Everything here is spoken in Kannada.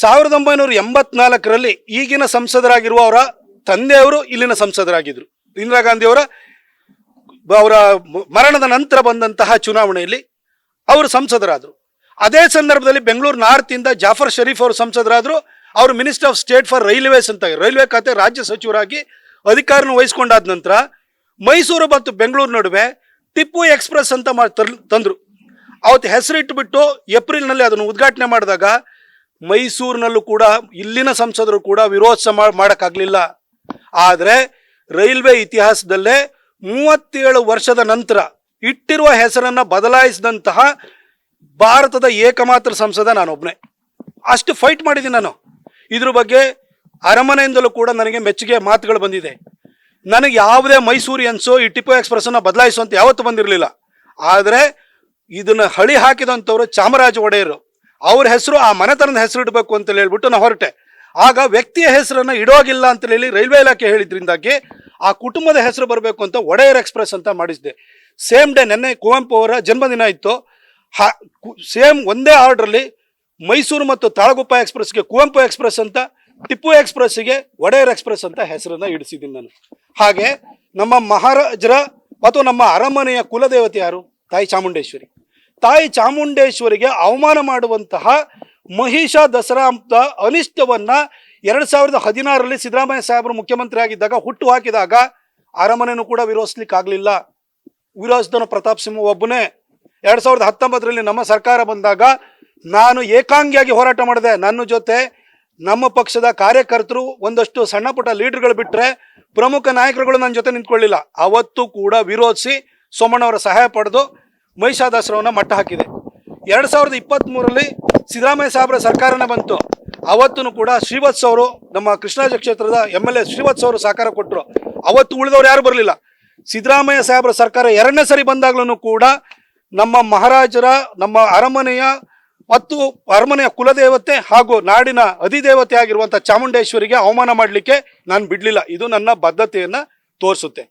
ಸಾವಿರದ ಒಂಬೈನೂರ ಎಂಬತ್ನಾಲ್ಕರಲ್ಲಿ ಈಗಿನ ಸಂಸದರಾಗಿರುವ ಅವರ ತಂದೆಯವರು ಇಲ್ಲಿನ ಸಂಸದರಾಗಿದ್ದರು ಇಂದಿರಾ ಗಾಂಧಿಯವರ ಅವರ ಮರಣದ ನಂತರ ಬಂದಂತಹ ಚುನಾವಣೆಯಲ್ಲಿ ಅವರು ಸಂಸದರಾದರು. ಅದೇ ಸಂದರ್ಭದಲ್ಲಿ ಬೆಂಗಳೂರು ನಾರ್ತ್ ಇಂದ ಜಾಫರ್ ಷರೀಫ್ ಅವರು ಸಂಸದರಾದರು. ಅವರು minister of state for railways ಅಂತ ರೈಲ್ವೆ ಖಾತೆ ರಾಜ್ಯ ಸಚಿವರಾಗಿ ಅಧಿಕಾರನ ವಹಿಸ್ಕೊಂಡಾದ ನಂತರ ಮೈಸೂರು ಮತ್ತು ಬೆಂಗಳೂರು ನಡುವೆ ಟಿಪ್ಪು ಎಕ್ಸ್ಪ್ರೆಸ್ ಅಂತ ತಂದ್ರು. ಅವತ್ತು ಹೆಸರಿಟ್ಟುಬಿಟ್ಟು ಏಪ್ರಿಲ್ನಲ್ಲಿ ಅದನ್ನು ಉದ್ಘಾಟನೆ ಮಾಡಿದಾಗ ಮೈಸೂರಿನಲ್ಲೂ ಕೂಡ ಇಲ್ಲಿನ ಸಂಸದರು ಕೂಡ ವಿರೋಧ ಮಾಡೋಕ್ಕಾಗಲಿಲ್ಲ. ಆದರೆ ರೈಲ್ವೆ ಇತಿಹಾಸದಲ್ಲೇ ಮೂವತ್ತೇಳು ವರ್ಷದ ನಂತರ ಇಟ್ಟಿರುವ ಹೆಸರನ್ನು ಬದಲಾಯಿಸಿದಂತಹ ಭಾರತದ ಏಕಮಾತ್ರ ಸಂಸದ ನಾನೊಬ್ಬನೇ ಅಷ್ಟು ಫೈಟ್ ಮಾಡಿದ್ದೀನಿ ನಾನು. ಇದ್ರ ಬಗ್ಗೆ ಅರಮನೆಯಿಂದಲೂ ಕೂಡ ನನಗೆ ಮೆಚ್ಚುಗೆ ಮಾತುಗಳು ಬಂದಿದೆ. ನನಗೆ ಯಾವುದೇ ಮೈಸೂರಿಯನ್ಸು ಈ ಟಿಪ್ಪು ಎಕ್ಸ್ಪ್ರೆಸ್ಸನ್ನು ಬದಲಾಯಿಸುವಂತ ಯಾವತ್ತೂ ಬಂದಿರಲಿಲ್ಲ. ಆದರೆ ಇದನ್ನು ಹಳಿ ಹಾಕಿದಂಥವರು ಚಾಮರಾಜ ಒಡೆಯರು. ಅವ್ರ ಹೆಸರು, ಆ ಮನೆತನದ ಹೆಸರು ಇಡಬೇಕು ಅಂತ ಹೇಳ್ಬಿಟ್ಟು ನಾನು ಹೊರಟೆ. ಆಗ ವ್ಯಕ್ತಿಯ ಹೆಸರನ್ನು ಇಡೋಗಿಲ್ಲ ಅಂತ ಹೇಳಿ ರೈಲ್ವೆ ಇಲಾಖೆ ಹೇಳಿದ್ರಿಂದಾಗಿ ಆ ಕುಟುಂಬದ ಹೆಸರು ಬರಬೇಕು ಅಂತ ಒಡೆಯರ್ ಎಕ್ಸ್ಪ್ರೆಸ್ ಅಂತ ಮಾಡಿಸಿದೆ ಸೇಮ್ ಡೇ ನೆನ್ನೆ ಕುವೆಂಪು ಅವರ ಜನ್ಮದಿನ ಇತ್ತು. ಹಾ ಸೇಮ್ ಒಂದೇ ಆರ್ಡ್ರಲ್ಲಿ ಮೈಸೂರು ಮತ್ತು ತಾಳಗುಪ್ಪ ಎಕ್ಸ್ಪ್ರೆಸ್ಗೆ ಕುವೆಂಪು ಎಕ್ಸ್ಪ್ರೆಸ್ ಅಂತ, ಟಿಪ್ಪು ಎಕ್ಸ್ಪ್ರೆಸ್ಗೆ ಒಡೆಯರ್ ಎಕ್ಸ್ಪ್ರೆಸ್ ಅಂತ ಹೆಸರನ್ನ ಇಡಿಸಿದ್ದೀನಿ ನಾನು. ಹಾಗೆ ನಮ್ಮ ಮಹಾರಾಜರ ಮತ್ತು ನಮ್ಮ ಅರಮನೆಯ ಕುಲದೇವತೆ ಯಾರು? ತಾಯಿ ಚಾಮುಂಡೇಶ್ವರಿ. ತಾಯಿ ಚಾಮುಂಡೇಶ್ವರಿಗೆ ಅವಮಾನ ಮಾಡುವಂತಹ ಮಹಿಷ ದಸರಾ ಅಂತ ಅನಿಷ್ಟವನ್ನ ಎರಡ್ ಸಾವಿರದ ಹದಿನಾರರಲ್ಲಿ ಸಿದ್ದರಾಮಯ್ಯ ಸಾಹೇಬರು ಮುಖ್ಯಮಂತ್ರಿ ಆಗಿದ್ದಾಗ ಹುಟ್ಟು ಹಾಕಿದಾಗ ಅರಮನೆಯನ್ನು ಕೂಡ ವಿರೋಧಿಸ್ಲಿಕ್ಕೆ ಆಗ್ಲಿಲ್ಲ ವಿರೋಧಿಸಿದನು ಪ್ರತಾಪ್ ಸಿಂಹ ಒಬ್ಬನೇ. ಎರಡು ಸಾವಿರದ ಹತ್ತೊಂಬತ್ತರಲ್ಲಿ ನಮ್ಮ ಸರ್ಕಾರ ಬಂದಾಗ ನಾನು ಏಕಾಂಗಿಯಾಗಿ ಹೋರಾಟ ಮಾಡಿದೆ. ನನ್ನ ಜೊತೆ ನಮ್ಮ ಪಕ್ಷದ ಕಾರ್ಯಕರ್ತರು ಒಂದಷ್ಟು ಸಣ್ಣ ಪುಟ್ಟ ಲೀಡರ್ಗಳು ಬಿಟ್ಟರೆ ಪ್ರಮುಖ ನಾಯಕರುಗಳು ನನ್ನ ಜೊತೆ ನಿಂತ್ಕೊಳ್ಳಿಲ್ಲ. ಅವತ್ತು ಕೂಡ ವಿರೋಧಿಸಿ ಸೋಮಣ್ಣವರ ಸಹಾಯ ಪಡೆದು ಮಹಿಷಾದಸರವನ್ನ ಮಟ್ಟ ಹಾಕಿದೆ. ಎರಡು ಸಾವಿರದ ಇಪ್ಪತ್ತ್ ಮೂರರಲ್ಲಿ ಸಿದ್ದರಾಮಯ್ಯ ಸಾಹೇಬರ ಸರ್ಕಾರನೇ ಬಂತು. ಅವತ್ತೂ ಕೂಡ ಶ್ರೀವತ್ಸ ಅವರು ನಮ್ಮ ಕೃಷ್ಣರಾಜ ಕ್ಷೇತ್ರದ ಎಂ ಎಲ್ ಎ ಶ್ರೀವತ್ಸ ಅವರು ಸಹಕಾರ ಕೊಟ್ಟರು ಅವತ್ತು ಉಳಿದವರು ಯಾರು ಬರಲಿಲ್ಲ. ಸಿದ್ದರಾಮಯ್ಯ ಸಾಹೇಬರ ಸರ್ಕಾರ ಎರಡನೇ ಸರಿ ಬಂದಾಗ್ಲೂ ಕೂಡ ನಮ್ಮ ಮಹಾರಾಜರ, ನಮ್ಮ ಅರಮನೆಯ ಮತ್ತು ಅರಮನೆಯ ಕುಲದೇವತೆ ಹಾಗೂ ನಾಡಿನ ಅಧಿದೇವತೆ ಆಗಿರುವಂಥ ಚಾಮುಂಡೇಶ್ವರಿಗೆ ಅವಮಾನ ಮಾಡಲಿಕ್ಕೆ ನಾನು ಬಿಡಲಿಲ್ಲ. ಇದು ನನ್ನ ಬದ್ಧತೆಯನ್ನು ತೋರಿಸುತ್ತೆ.